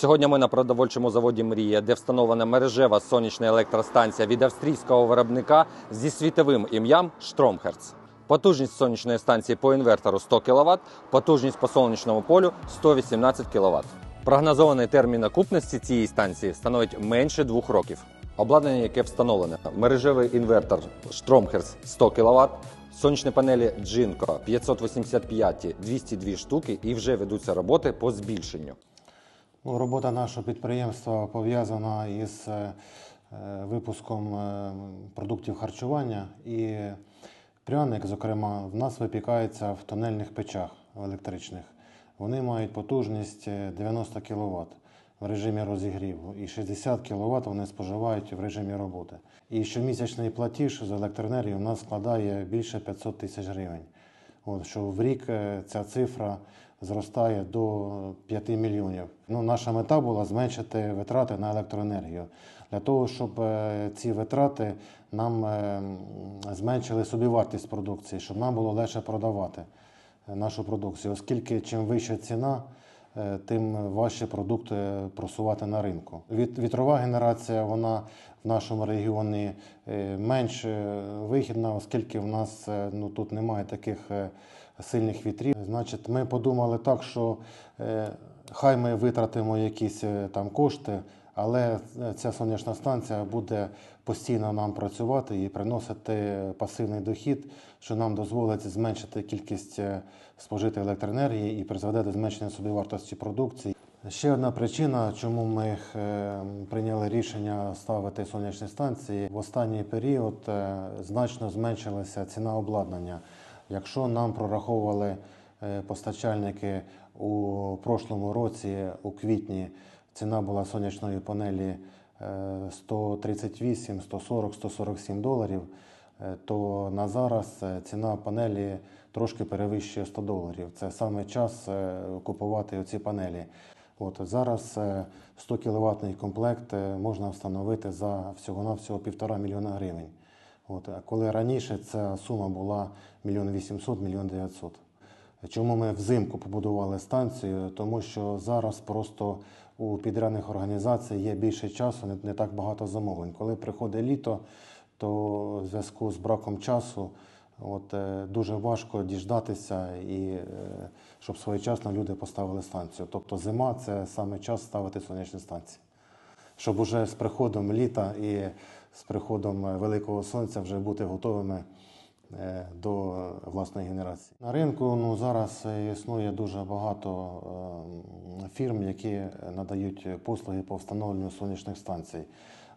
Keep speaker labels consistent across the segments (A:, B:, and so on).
A: Сьогодні ми на продовольчому заводі Мрія, де встановлена мережева сонячна електростанція від австрійського виробника зі світовим ім'ям Штромхерц. Потужність сонячної станції по інвертору 100 кВт, потужність по сонячному полю 118 кВт. Прогнозований термін окупності цієї станції становить менше двох років. Обладнання, яке встановлене, мережевий інвертор Штромхерц 100 кВт, сонячні панелі Джинко 585 202 штуки і вже ведуться роботи по збільшенню.
B: Ну, Робота нашого підприємства пов'язана із е, е, випуском е, продуктів харчування і пряник, зокрема, в нас випікається в тонельних печах електричних. Вони мають потужність е, 90 кВт в режимі розігріву і 60 кВт вони споживають в режимі роботи. І щомісячний платіж за електроенергію у нас складає більше 500 тисяч гривень. От, що в рік е, ця цифра зростає до 5 мільйонів. Ну, наша мета була зменшити витрати на електроенергію. Для того, щоб е, ці витрати нам е, зменшили собівартість продукції, щоб нам було легше продавати е, нашу продукцію, оскільки чим вища ціна, тим важче продукт е, просувати на ринку. Вітрова генерація вона в нашому регіоні е, менш е, вигідна, оскільки в нас е, ну, тут немає таких е, сильних вітрів. Значить, ми подумали так, що е, хай ми витратимо якісь е, там кошти, але е, ця сонячна станція буде постійно нам працювати і приносити пасивний дохід, що нам дозволить зменшити кількість е, спожитої електроенергії і призведе до зменшення собівартості продукції. Ще одна причина, чому ми е, прийняли рішення ставити сонячні станції, в останній період значно зменшилася ціна обладнання. Якщо нам прораховували постачальники у прошлому році, у квітні, ціна була сонячної панелі е, 138, 140, 147 доларів, е, то на зараз е, ціна панелі трошки перевищує 100 доларів. Це саме час е, купувати оці панелі. От зараз е, 100 кВт комплект можна встановити за всього-навсього півтора мільйона гривень. От, коли раніше ця сума була мільйон 800, мільйон 900. Чому ми взимку побудували станцію? Тому що зараз просто у підрядних організацій є більше часу, не, не так багато замовлень. Коли приходить літо, то в зв'язку з браком часу от, е, дуже важко діждатися і е, щоб своєчасно люди поставили станцію. Тобто зима це саме час ставити сонячні станції щоб уже з приходом літа і з приходом е, великого сонця вже бути готовими до власної генерації. На ринку ну, зараз е, існує дуже багато е, фірм, які надають послуги по встановленню сонячних станцій.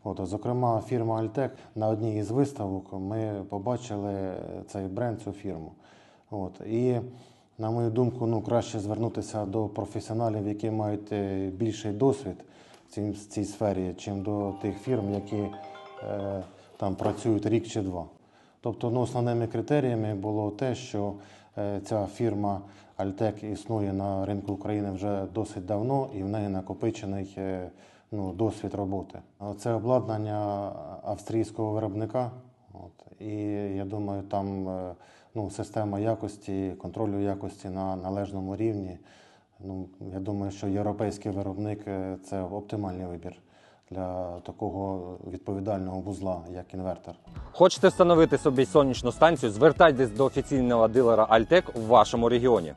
B: От, зокрема, фірма Альтек на одній із виставок ми побачили цей бренд, цю фірму. От, і на мою думку, ну, краще звернутися до професіоналів, які мають е, більший досвід в цій сфері, чим до тих фірм, які е, там працюють рік чи два. Тобто, ну, основними критеріями було те, що е, ця фірма Альтек існує на ринку України вже досить давно і в неї накопичений е, ну, досвід роботи. Це обладнання австрійського виробника. От, і я думаю, там е, ну, система якості, контролю якості на належному рівні. Ну, я думаю, що європейський виробник це оптимальний вибір для такого відповідального вузла, як інвертор.
A: Хочете встановити собі сонячну станцію? Звертайтесь до офіційного дилера Альтек в вашому регіоні.